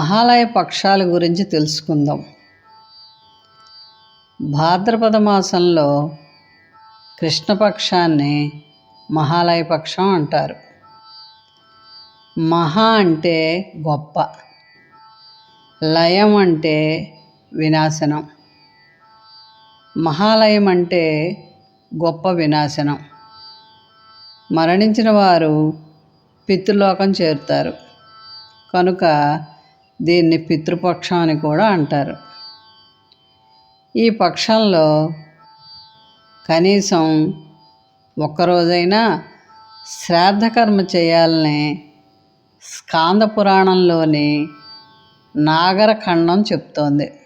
మహాలయ పక్షాల గురించి తెలుసుకుందాం. భాద్రపద మాసంలో కృష్ణపక్షాన్ని మహాలయ పక్షం అంటారు. మహా అంటే గొప్ప లయం అంటే వినాశనం. మహాలయం అంటే గొప్ప వినాశనం. మరణించిన వారు పితృలోకం చేరుతారు. కనుక దీన్ని పితృపక్షం అని కూడా అంటారు. ఈ పక్షంలో కనీసం ఒక్కరోజైనా శ్రాద్ధకర్మ చేయాలని స్కాంద పురాణంలోని నాగరఖండం చెప్తోంది.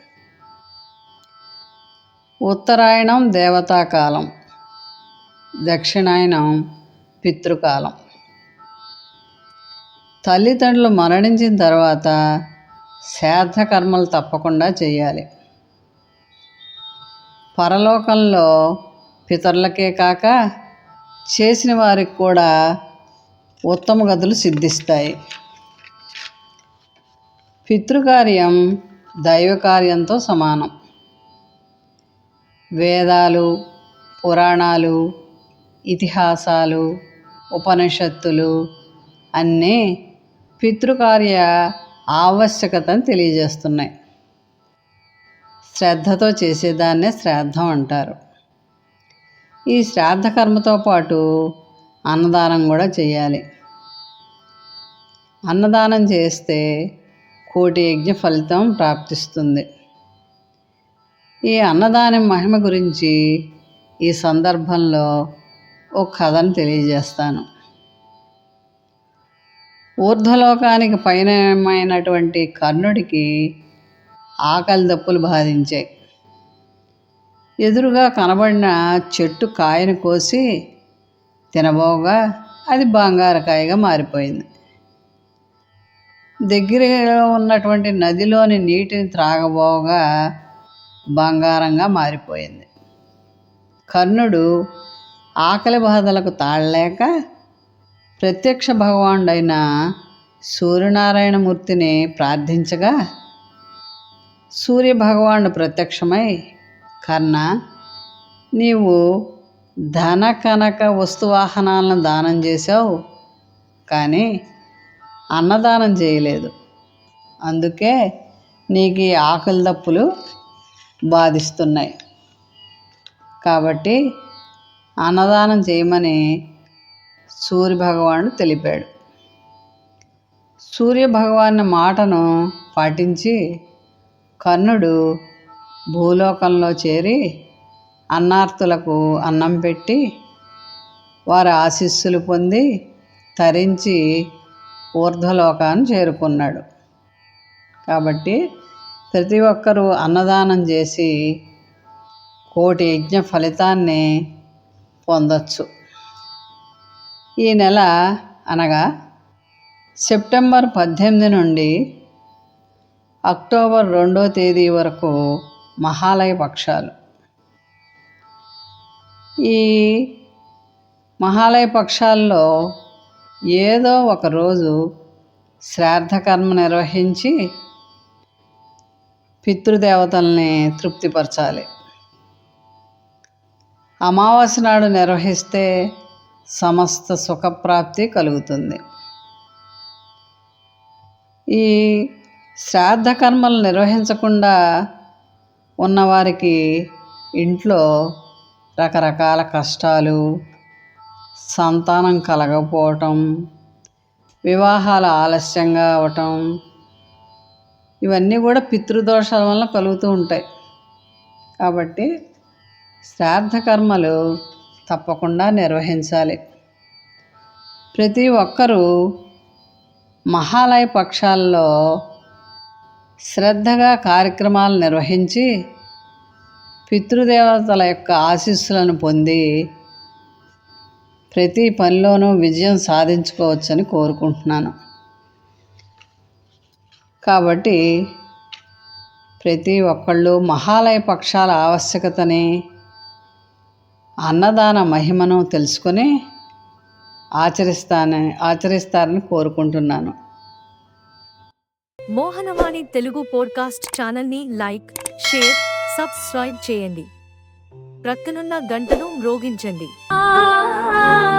ఉత్తరాయణం దేవతాకాలం దక్షిణాయనం పితృకాలం. తల్లిదండ్రులు మరణించిన తర్వాత శ్రాద్ధ కర్మలు తప్పకుండా చేయాలి. పరలోకంలో పితరులకే కాక చేసిన వారికి కూడా ఉత్తమ గతులు సిద్ధిస్తాయి. పితృకార్యం దైవకార్యంతో సమానం. వేదాలు పురాణాలు ఇతిహాసాలు ఉపనిషత్తులు అన్నీ పితృకార్య ఆవశ్యకతను తెలియజేస్తున్నాయి. శ్రద్ధతో చేసేదాన్నే శ్రాద్ధం అంటారు. ఈ శ్రాద్ధ కర్మతో పాటు అన్నదానం కూడా చేయాలి. అన్నదానం చేస్తే కోటి యజ్ఞ ఫలితం ప్రాప్తిస్తుంది. ఈ అన్నదానం మహిమ గురించి ఈ సందర్భంలో ఒక కథను తెలియజేస్తాను. ఊర్ధ్వలోకానికి పయనమైనటువంటి కర్ణుడికి ఆకలి దప్పులు బాధించాయి. ఎదురుగా కనబడిన చెట్టు కాయను కోసి తినబోగా అది బంగారకాయగా మారిపోయింది. దగ్గరలో ఉన్నటువంటి నదిలోని నీటిని త్రాగబోగా బంగారంగా మారిపోయింది. కర్ణుడు ఆకలి బాధలకు తాళలేక ప్రత్యక్ష భగవానుడైన సూర్యనారాయణమూర్తిని ప్రార్థించగా సూర్యభగవానుడు ప్రత్యక్షమై కర్ణ నీవు ధన కనక వస్తువాహనాలను దానం చేసావు కానీ అన్నదానం చేయలేదు. అందుకే నీకు ఈ ఆకలి దప్పులు బాధిస్తున్నాయి. కాబట్టి అన్నదానం చేయమని సూర్యభగవానుడు తెలిపాడు. సూర్యభగవాను మాటను పాటించి కర్ణుడు భూలోకంలో చేరి అన్నార్తులకు అన్నం పెట్టి వారి ఆశీస్సులు పొంది తరించి ఊర్ధ్వలోకాన్ని చేరుకున్నాడు. కాబట్టి ప్రతి ఒక్కరూ అన్నదానం చేసి కోటి యజ్ఞ ఫలితాన్ని పొందొచ్చు. ఈ నెల అనగా సెప్టెంబర్ పద్దెనిమిది నుండి అక్టోబర్ రెండో తేదీ వరకు మహాలయ పక్షాలు. ఈ మహాలయ పక్షాల్లో ఏదో ఒక రోజు శ్రాద్ధకర్మ నిర్వహించి పితృదేవతల్ని తృప్తిపరచాలి. అమావాస్య నాడు నిర్వహిస్తే సమస్త సుఖప్రాప్తి కలుగుతుంది. ఈ శ్రాద్ధ కర్మలు నిర్వహించకుండా ఉన్నవారికి ఇంట్లో రకరకాల కష్టాలు సంతానం కలగకపోవటం వివాహాలు ఆలస్యంగా అవటం ఇవన్నీ కూడా పితృదోషాల వల్ల కలుగుతూ ఉంటాయి. కాబట్టి శ్రాద్ధ కర్మలు తప్పకుండా నిర్వహించాలి. ప్రతి ఒక్కరూ మహాలయ పక్షాల్లో శ్రద్ధగా కార్యక్రమాలు నిర్వహించి పితృదేవతల యొక్క ఆశీస్సులను పొంది ప్రతి పనిలోనూ విజయం సాధించుకోవచ్చని కోరుకుంటున్నాను. కాబట్టి ప్రతి ఒక్కళ్ళు మహాలయ పక్షాల ఆవశ్యకతని అన్నదాన మహిమను తెలుసుకొని ఆచరిస్తానని ఆచరిస్తారని కోరుకుంటున్నాను. మోహనవాణి తెలుగు పోడ్కాస్ట్ ఛానల్ని లైక్ షేర్ సబ్స్క్రైబ్ చేయండి. ప్రక్కనున్న గంటను మ్రోగించండి. ఆ